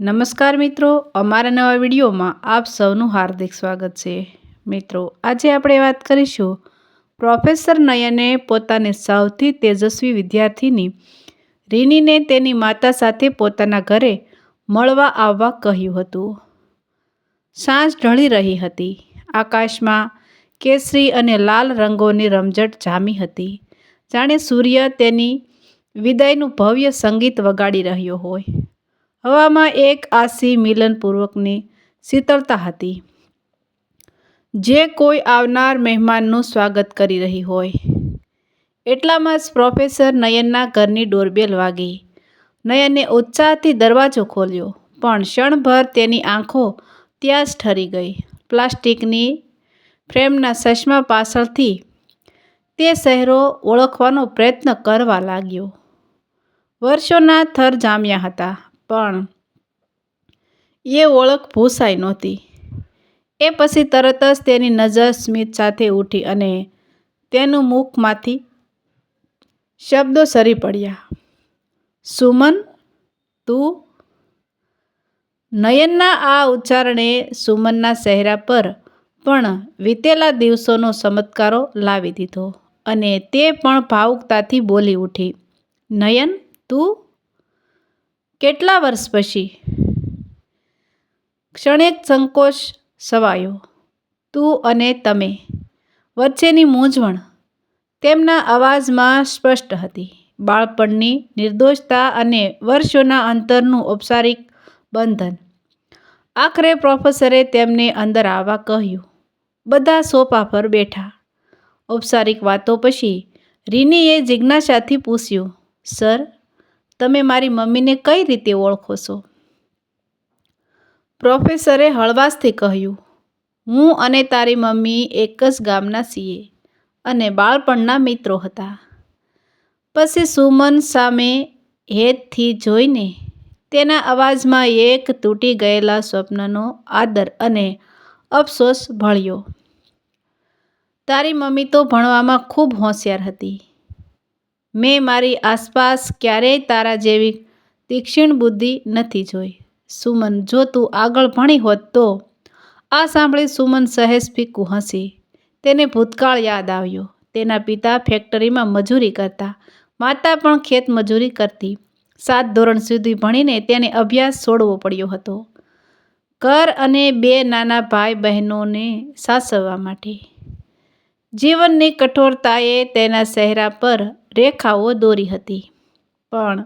નમસ્કાર મિત્રો, અમારા નવા વિડીયોમાં આપ સૌનું હાર્દિક સ્વાગત છે. મિત્રો, આજે આપણે વાત કરીશું પ્રોફેસર નયને પોતાને સૌથી તેજસ્વી વિદ્યાર્થીની રીનીને તેની માતા સાથે પોતાના ઘરે મળવા આવવા કહ્યું હતું. સાંજ ઢળી રહી હતી. આકાશમાં કેસરી અને લાલ રંગોની રમઝટ જામી હતી. જાણે સૂર્ય તેની વિદાયનું ભવ્ય સંગીત વગાડી રહ્યો હોય. હવામાં એક આસી મિલનપૂર્વકની શીતળતા હતી. જે કોઈ આવનાર મહેમાનનું સ્વાગત કરી રહી હોય. એટલામાં જ પ્રોફેસર નયનના ઘરની ડોરબેલ વાગી. નયને ઉત્સાહથી દરવાજો ખોલ્યો, પણ ક્ષણભર તેની આંખો ત્યાં જ ઠરી ગઈ. પ્લાસ્ટિકની ફ્રેમના ચશ્મા પાછળથી તે શહેરો ઓળખવાનો પ્રયત્ન કરવા લાગ્યો. વર્ષોના થર જામ્યા હતા. પણ એ ઓળખ ભૂસાઈ નહોતી. એ પછી તરત જ તેની નજર સ્મિત સાથે ઉઠી અને તેનું મુખમાંથી શબ્દો સરી પડ્યા. સુમન, તું? નયનના આ ઉચ્ચારણે સુમનના ચહેરા પર પણ વીતેલા દિવસોનો ચમત્કારો લાવી દીધો અને તે પણ ભાવુકતાથી બોલી ઉઠી. નયન, તું? કેટલા વર્ષ પછી? ક્ષણેક સંકોચ સવાયો તું અને તમે. વચ્ચેની મૂંઝવણ તેમના અવાજમાં સ્પષ્ટ હતી. બાળપણની નિર્દોષતા અને વર્ષોના અંતરનું ઔપચારિક બંધન. આખરે પ્રોફેસરે તેમને અંદર આવવા કહ્યું, બધા સોફા પર બેઠા. ઔપચારિક વાતો પછી રીનીએ જિજ્ઞાસાથી પૂછ્યું, સર તમે મારી મમ્મીને કઈ રીતે ઓળખો છો? પ્રોફેસરે હળવાશથી કહ્યું, હું અને તારી મમ્મી એક જ ગામના છીએ અને બાળપણના મિત્રો હતા. પછી સુમન સામે હેતથી જોઈને તેના અવાજમાં એક તૂટી ગયેલા સ્વપ્નનો આદર અને અફસોસ ભળ્યો. તારી મમ્મી તો ભણવામાં ખૂબ હોશિયાર હતી. મેં મારી આસપાસ ક્યારેય તારા જેવી તીક્ષ્ણ બુદ્ધિ નથી જોઈ. સુમન, જો તું આગળ ભણી હોત તો? આ સાંભળી સુમન સહેજ ફીકું હસી. તેને ભૂતકાળ યાદ આવ્યો. તેના પિતા ફેક્ટરીમાં મજૂરી કરતા. માતા પણ ખેત મજૂરી કરતી. સાત ધોરણ સુધી ભણીને તેને અભ્યાસ છોડવો પડ્યો હતો. ઘર અને બે નાના ભાઈ બહેનોને સાસવવા માટે. જીવનની કઠોરતાએ તેના ચહેરા પર રેખાઓ દોરી હતી. પણ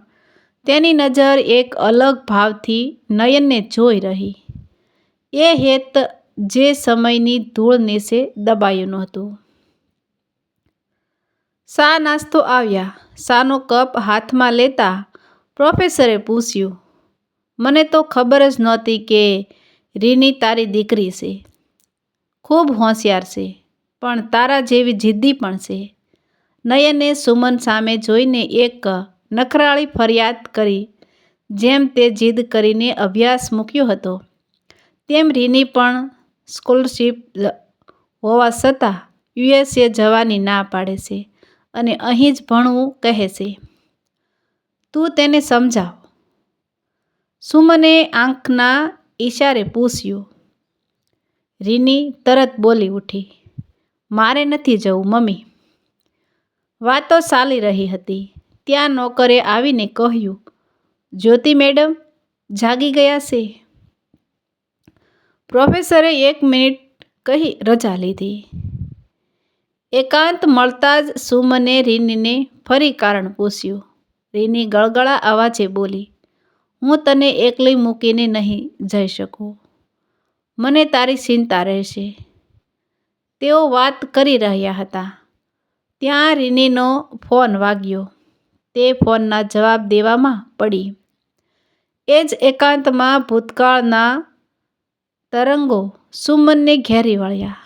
તેની નજર એક અલગ ભાવથી નયનને જોઈ રહી. એ હેત જે સમયની ધૂળ નીચે દબાયું નહોતું શા નાસ્તો આવ્યા? શાનો કપ હાથમાં લેતા પ્રોફેસરે પૂછ્યું, મને તો ખબર જ નહોતી કે રીની તારી દીકરી છે. ખૂબ હોશિયાર છે. પણ તારા જેવી જિદ્દી પણ છે. નયને સુમન સામે જોઈને એક નખરાળી ફરિયાદ કરી, જેમ તે જીદ કરીને અભ્યાસ મૂક્યો હતો. તેમ રીની પણ સ્કોલરશીપ હોવા છતાં યુએસએ જવાની ના પાડે છે અને અહીં જ ભણવું કહે છે. તું તેને સમજાવ. સુમને આંખના ઈશારે પૂછ્યું. રીની તરત બોલી ઉઠી. મારે નથી જવું, મમ્મી. વાતો ચાલી રહી હતી. ત્યાં નોકરે આવીને કહ્યું, જ્યોતિ મેડમ, જાગી ગયા છે. પ્રોફેસરે એક મિનિટ કહી રજા લીધી. એકાંત મળતા જ સુમને રીનીને ફરી કારણ પૂછ્યું. રીની ગળગળા અવાજે બોલી, હું તને એકલી મૂકીને નહીં જઈ શકું. મને તારી ચિંતા રહેશે. તેઓ વાત કરી રહ્યા હતા. ત્યાં રિનીનો ફોન વાગ્યો. તે ફોનના જવાબ દેવામાં પડી. એ જ એકાંતમાં ભૂતકાળના તરંગો સુમનને ઘેરી વળ્યા.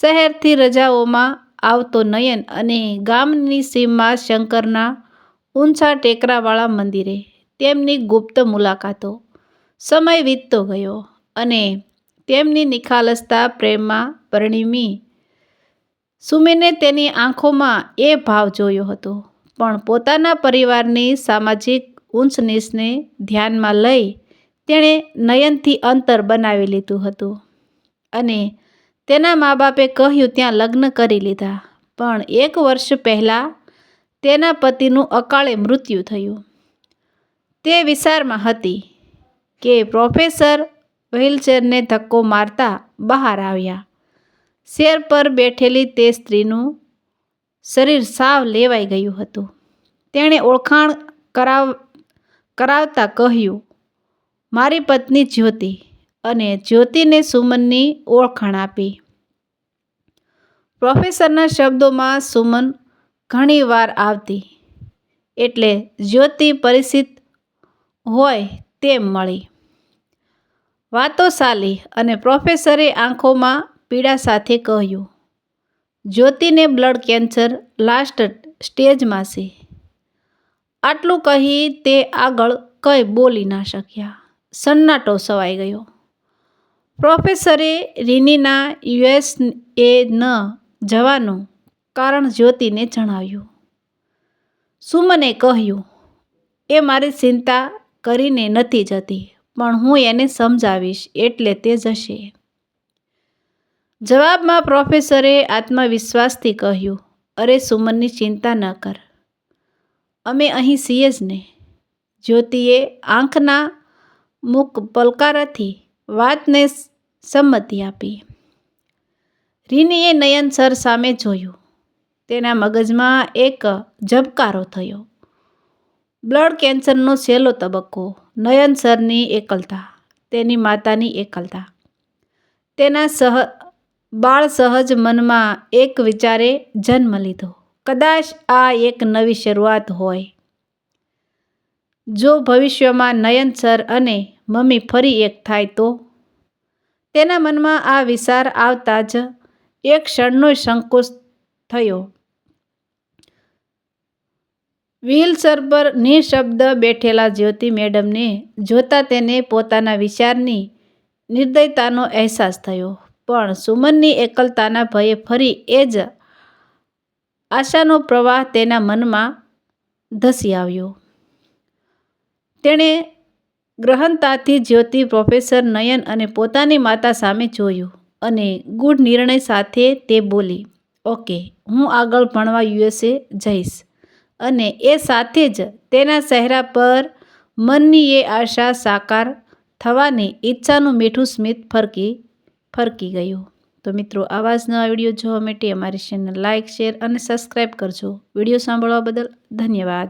શહેરથી રજાઓમાં આવતો નયન અને ગામની સીમમાં શંકરના ઊંચા ટેકરાવાળા મંદિરે તેમની ગુપ્ત મુલાકાતો સમય વીતતો ગયો અને તેમની નિખાલસતા, પ્રેમમાં પરિણમી સુમેને તેની આંખોમાં એ ભાવ જોયો હતો. પણ પોતાના પરિવારની સામાજિક ઊંચનીચને ધ્યાનમાં લઈ તેણે નયનથી અંતર બનાવી લીધું હતું અને તેના મા બાપે કહ્યું, ત્યાં લગ્ન કરી લીધા. પણ એક વર્ષ પહેલાં તેના પતિનું અકાળે મૃત્યુ થયું. તે વિચારમાં હતી કે પ્રોફેસર વ્હીલચેરને ધક્કો મારતા બહાર આવ્યા. શેર પર બેઠેલી તે સ્ત્રીનું શરીર સાવ લેવાઈ ગયું હતું. તેણે ઓળખાણ કરાવ, કરાવતા કહ્યું, મારી પત્ની જ્યોતિ. અને જ્યોતિને સુમનની ઓળખાણ આપી. પ્રોફેસરના શબ્દોમાં સુમન ઘણી વાર આવતી, એટલે જ્યોતિ પરિચિત હોય તેમ મળી. વાતો સાલી અને પ્રોફેસરે આંખોમાં પીડા સાથે કહ્યું, જ્યોતિને બ્લડ કેન્સર લાસ્ટ સ્ટેજમાં છે. આટલું કહી તે આગળ કંઈ બોલી ના શક્યા. સન્નાટો સવાઈ ગયો. પ્રોફેસરે રીનીના યુએસ એ ન જવાનું કારણ જ્યોતિને જણાવ્યું. સુમને કહ્યું, એ મારી ચિંતા કરીને નથી જતી. પણ હું એને સમજાવીશ એટલે તે જશે. જવાબમાં પ્રોફેસરે આત્મવિશ્વાસથી કહ્યું, અરે સુમનની ચિંતા ન કર. અમે અહીં છીએ જ ને. જ્યોતિએ આંખના મુખ પલકારાથી વાતને સંમતિ આપી. રીનીએ નયન સર સામે જોયું. તેના મગજમાં એક ઝબકારો થયો. બ્લડ કેન્સરનો છેલ્લો તબક્કો. નયન સરની એકલતા, તેની માતાની એકલતા. તેના સહ, બાળ સહજ મનમાં એક વિચારે જન્મ લીધો. કદાચ આ એક નવી શરૂઆત હોય. જો ભવિષ્યમાં નયન સર અને મમ્મી ફરી એક થાય તો? તેના મનમાં આ વિચાર આવતા જ એક ક્ષણનો સંકોચ થયો. વ્હીલચેર પર નિઃશબ્દ બેઠેલા જ્યોતિ મેડમને જોતા તેને પોતાના વિચારની નિર્દયતાનો અહેસાસ થયો. પણ સુમનની એકલતાના ભયે ફરી એ જ આશાનો પ્રવાહ તેના મનમાં ધસી આવ્યો. તેણે ગ્રહણતાથી જ્યોતિ પ્રોફેસર નયન અને પોતાની માતા સામે જોયું અને ગૂઢ નિર્ણય સાથે તે બોલી, ઓકે, હું આગળ ભણવા યુએસએ જઈશ. અને એ સાથે જ તેના ચહેરા પર મનની એ આશા સાકાર થવાની ઈચ્છાનું મીઠું સ્મિત ફરકી ફરકી ગયું. તો મિત્રો, આવા જ નવા વીડિયો જોવા માટે અમારી ચેનલ લાઇક શેર અને સબસ્ક્રાઈબ કરજો. વીડિયો સાંભળવા બદલ ધન્યવાદ.